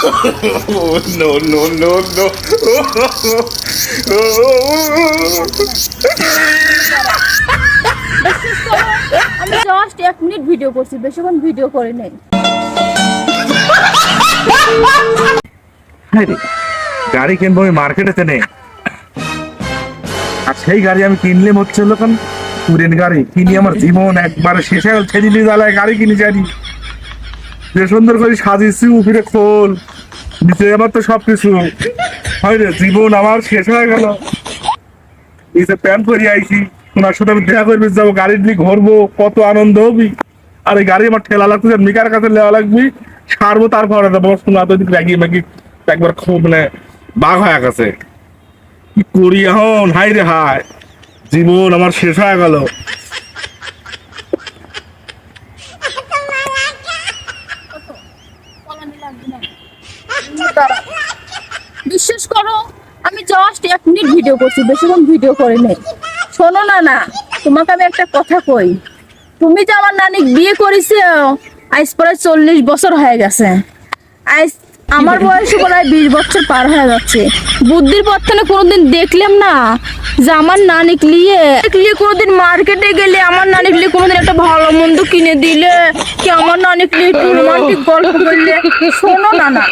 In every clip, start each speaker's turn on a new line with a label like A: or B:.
A: Oh, no, no, no, no.
B: আমি just এক minute video করছি বেশিক্ষণ ভিডিও করে নেই।
C: গাড়ি কিনবো আমি মার্কেটেতে নেই আর সেই গাড়ি আমি কিনলে হচ্ছে হলো কেন? পুরেন গাড়ি কিনি আমার জীবন একবারে শেষে গেল ছেড়ে জ্বালায় গাড়ি কিনে জানি। যে সুন্দর করে সাজিয়েছি উপরে খোল, নিচে আমার তো সবকিছু। হয় রে, জীবন আমার শেষ হয়ে গেল। নিচে প্যান্ট পরে আইছি ওনার সাথে আমি দেখা করবি, যাব, গাড়ি নিয়ে ঘুরবো, কত আনন্দ হবি। আর এই গাড়ি আমার ঠেলা লাগতেছে, মিকার কাছে নেওয়া লাগবি, সারবো, তারপরে দেবো শোনা তো রাগি মাগি একবার খুব মানে বাঘ হয়ে গেছে। কি করি এখন? হাই রে হাই জীবন আমার শেষ হয়ে গেল।
B: করো। আমি জাস্ট এক মিনিট ভিডিও করছি, বেশিক্ষণ ভিডিও করে নেই শোনো না না, তোমাকে আমি একটা কথা কই। তুমি যে আমার নানিক বিয়ে করেছি, আজ পরে চল্লিশ বছর হয়ে গেছে। আজ আমার বয়স প্রায় বিশ বছর পার হয়ে যাচ্ছে। বুদ্ধির থেকে কোনোদিন দেখলাম না যে আমার নানিক লিয়ে কোনোদিন মার্কেটে গেলে আমার নানিক লিয়ে কোনোদিন একটা ভালো মন্দ কিনে দিলে কি আমার নানিক লিয়ে একটু রোমান্টিক গল্প করলে? শোনো না না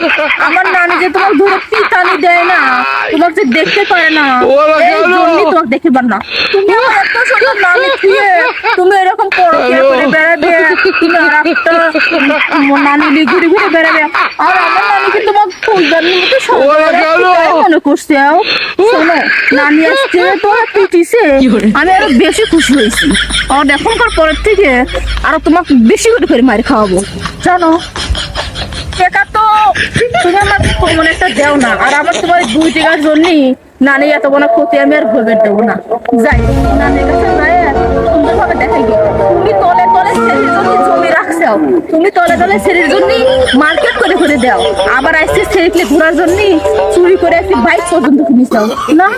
B: আমার নানি যে তোমার ধরে পিতানি দেয় না তোমাকে যে দেখতে পারে না এই জন্যই তোমাকে দেখতে পারে না। তুমি আমার এত সুন্দর নানি তুমি এরকম পরকিয়া করে বেড়াবে তোমার মনে আমি আরও বেশি খুশি হয়েছি আর এখনকার পরের থেকে আরও তোমাকে বেশি করে করে মার খাওয়াবো জানো টাকা তো তুমি আমার মনে একটা দেও না আর আমার তোমার দুই টাকার জন্যই নানি এত বড় ক্ষতি আমি আর ভেবে দেবো না যাই নানির কাছে যাই সুন্দরভাবে দেখাই তুমি তলে রাখছো তুমি তলে তলে ছেলের জন্য মার্কেট করে করে দাও। আবার আসছে ছেলেকে ঘোরার জন্য চুরি করে একটি বাইক পর্যন্ত কিনেছো না,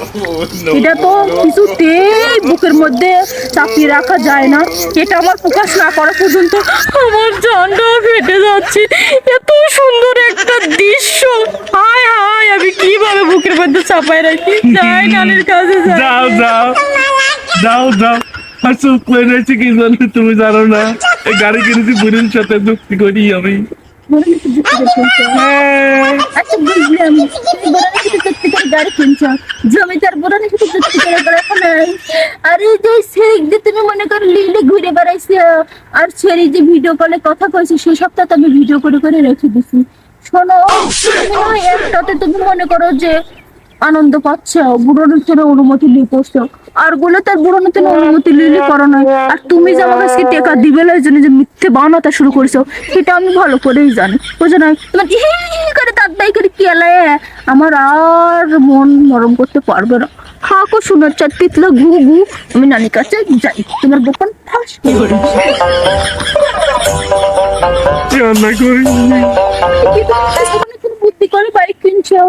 B: এটা তো কিছুতেই বুকের মধ্যে চাপিয়ে রাখা যায় না। এটা আমার প্রকাশ না করা পর্যন্ত আমার জানটা ফেটে যাচ্ছে। এত সুন্দর একটা দৃশ্য। হায় হায় আমি কীভাবে বুকের মধ্যে চাপাই রাখি? যাই, নানির কাছে
C: যাও যাও। যাও যাও। চুপ করে রয়েছে কি জানি তুমি জানো না। গাড়ি কিনেছি বুড়ির সাথে যুক্তি করি আমি।
B: তো তো যে তুমি মনে করো লিলে ঘুরে আর যে ভিডিও কলে কথা সপ্তাহে আমি ভিডিও করে করে রেখে দিছি শোনো তুমি মনে করো যে আনন্দ পাচ্ছ বুড়ো নতুন অনুমতি পড়ছো আর বলে তার বুড়ো নতুন অনুমতি লিলি করো নয়। আর তুমি যে আমার কাছে টাকা দিবে না জন্য যে মিথ্যে বানাতে শুরু করেছ সেটা আমি ভালো করেই জানি। বুঝো না তোমার হি হি করে তার বাই করে কি এলায় আমার আর মন নরম করতে পারবে না। খাকো শোনার চার পিতলা গু গু আমি নানি কাছে যাই। তোমার দোকান ফাঁস করে
C: রান্না
B: বুদ্ধি করে বাইক কিনছো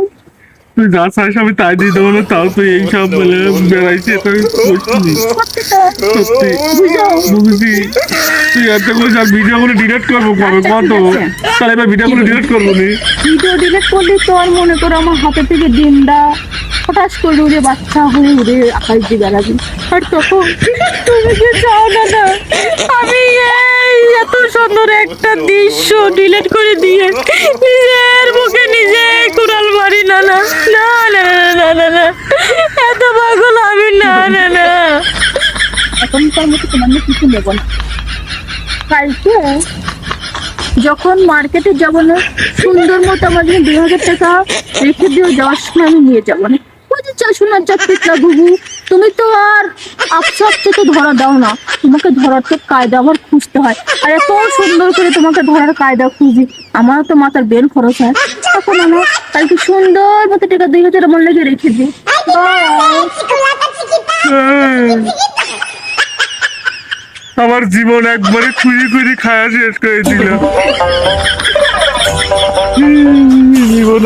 C: তুই যা চাইস আমি তাই দিয়ে দেবো না তাও তুই এই সব বলে বেড়াইছি আমি
B: সত্যি।
C: বুঝছি তুই এত করে যা ভিডিও গুলো ডিলিট করব কবে?
B: আচ্ছা,
C: কত তাহলে এবার ভিডিও গুলো ডিলিট করব নি?
B: ভিডিও ডিলিট করলে তো আর মনে করো আমার হাতে থেকে ডিমটা হঠাৎ করে উড়ে বাচ্চা হয়ে উড়ে আকাশ দিয়ে বেড়াবি। আর তখন তুমি যে চাও না না আমি এই এত সুন্দর একটা দৃশ্য ডিলিট করে দিয়ে নিজের মুখে নিজে কুড়াল। এত পাগল আমি? না না না। এখন তার মতো তোমার কিছু নেব না। কালকে যখন মার্কেটে যাব না, সুন্দর মতো আমার জন্য দুই হাজার টাকা রেখে দিয়ে যাওয়ার সময় আমি নিয়ে যাব না। চাষুনার চাকরিটা গুবু তুমি তো আর আপসা আপসা তো ধরা দাও না। তোমাকে ধরার তো কায়দা আমার খুঁজতে হয়। আর এত সুন্দর করে তোমাকে ধরার কায়দা খুঁজি। আমারও তো মাথার বের খরচ হয়। তখন আমার কালকে সুন্দর মতো টাকা দুই হাজার আমার লেগে রেখে দিই।
C: আমার জীবন একবারে খুঁজি খুঁজি খাওয়া শেষ করে দিল। জীবন